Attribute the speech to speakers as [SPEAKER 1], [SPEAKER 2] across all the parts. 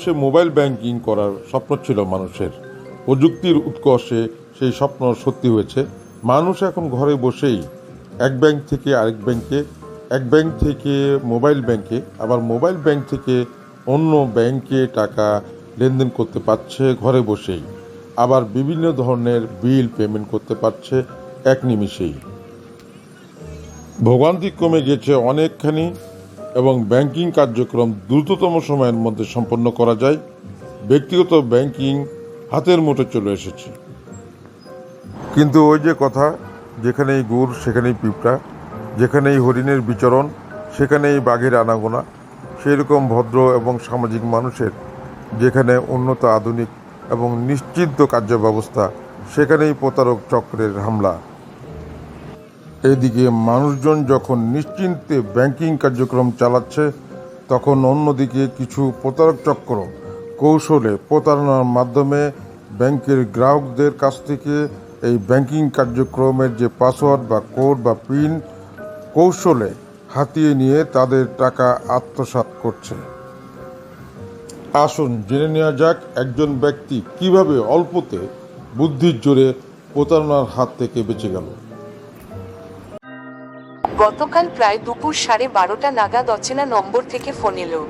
[SPEAKER 1] সে mobile banking করার স্বপ্ন ছিল মানুষের। প্রযুক্তির উৎকর্ষে সেই স্বপ্ন সত্যি হয়েছে। মানুষ এখন ঘরে বসেই এক ব্যাংক থেকে আরেক ব্যাংকে, এক ব্যাংক থেকে মোবাইল ব্যাংকে, আবার মোবাইল ব্যাংক থেকে অন্য ব্যাংকে টাকা লেনদেন করতে পারছে ঘরে বসেই। আবার বিভিন্ন ধরনের বিল পেমেন্ট করতে পারছে এক নিমিষেই। ভোগান্তি কমে গেছে অনেকখানি। এবং ব্যাংকিং কার্যক্রম দ্রুততম সময়ের মধ্যে সম্পন্ন করা যায়। ব্যক্তিগত ব্যাংকিং হাতের মুঠে চলে এসেছে। কিন্তু ওই যে কথা, যেখানেই গুড়, সেখানেই পিঁপড়া, যেখানেই হরিণের বিচরণ, সেখানেই বাঘের আনাগোনা, সেরকম ভদ্র এবং সামাজিক মানুষের, যেখানে উন্নত আধুনিক এবং নিশ্চিন্ত কার্য ব্যবস্থা সেখানেই প্রতারক চক্রের হামলা। এদিকে মানুষজন যখন নিশ্চিন্তে ব্যাংকিং কার্যক্রম চালাচ্ছে, তখন অন্যদিকে কিছু প্রতারক চক্র কৌশলে প্রতারণার মাধ্যমে ব্যাংকের গ্রাহকদের কাছ থেকে এই ব্যাংকিং কার্যক্রমের যে পাসওয়ার্ড বা কোড বা পিন কৌশলে হাতিয়ে নিয়ে তাদের টাকা আত্মসাৎ করছে। আসুন জেনে নেওয়া যাক একজন ব্যক্তি কীভাবে অল্পতে বুদ্ধির জোরে প্রতারণার হাত থেকে বেঁচে গেল।
[SPEAKER 2] গতকাল প্রায় দুপুর সাড়ে বারোটা নাগাদ অচেনা নম্বর থেকে ফোন এলো।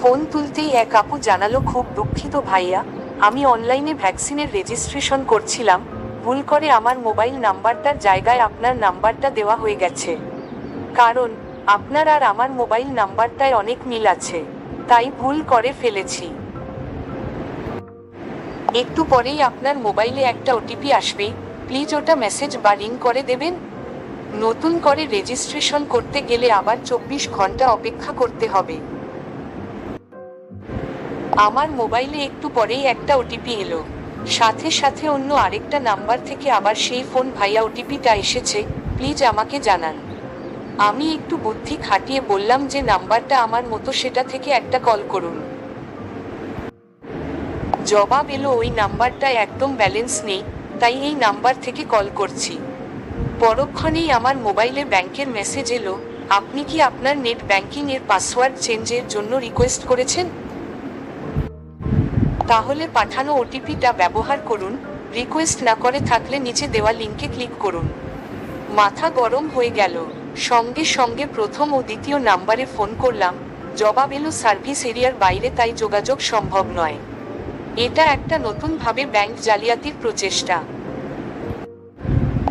[SPEAKER 2] ফোন তুলতেই এক আপু জানালো, খুব দুঃখিত ভাইয়া, আমি অনলাইনে ভ্যাকসিনের রেজিস্ট্রেশন করছিলাম। ভুল করে আমার মোবাইল নাম্বারটার জায়গায় আপনার নাম্বারটা দেওয়া হয়ে গেছে। কারণ, আপনার আর আমার মোবাইল নাম্বারটায় অনেক মিল আছে, তাই ভুল করে ফেলেছি। একটু পরেই আপনার মোবাইলে একটা ওটিপি আসবে। প্লিজ ওটা মেসেজ বা রিং করে দেবেন। নতুন করে রেজিস্ট্রেশন করতে গেলে আবার চব্বিশ ঘণ্টা অপেক্ষা করতে হবে। আমার মোবাইলে একটু পরেই একটা ওটিপি এলো। সাথে সাথে অন্য আরেকটা নাম্বার থেকে আবার সেই ফোন ভাইয়া ওটিপিটা এসেছে প্লিজ আমাকে জানান। আমি একটু বুদ্ধি খাটিয়ে বললাম যে নাম্বারটা আমার মতো সেটা থেকে একটা কল করুন। জবাব এলো, ওই নাম্বারটায় একদম ব্যালেন্স নেই, তাই এই নাম্বার থেকে কল করছি। পরক্ষণেই আমার মোবাইলে ব্যাংকের মেসেজ এলো, আপনি কি আপনার নেট ব্যাংকিং এর পাসওয়ার্ড চেঞ্জের জন্য রিকোয়েস্ট করেছেন? তাহলে পাঠানো ওটিপিটা ব্যবহার করুন, রিকোয়েস্ট না করে থাকলে নিচে দেওয়া লিঙ্কে ক্লিক করুন। মাথা গরম হয়ে গেল, সঙ্গে সঙ্গে প্রথম ও দ্বিতীয় নাম্বারে ফোন করলাম, জবাব এলো, সার্ভিস এরিয়ার বাইরে তাই যোগাযোগ সম্ভব নয়। এটা একটা নতুনভাবে ব্যাংক জালিয়াতির প্রচেষ্টা।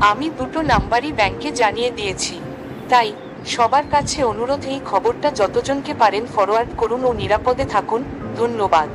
[SPEAKER 2] আমি দুটো নাম্বারই ব্যাংকে জানিয়ে দিয়েছি। তাই, সবার কাছে অনুরোধ, এই খবরটা যতজনকে পারেন ফরওয়ার্ড করুন ও নিরাপদে থাকুন। ধন্যবাদ।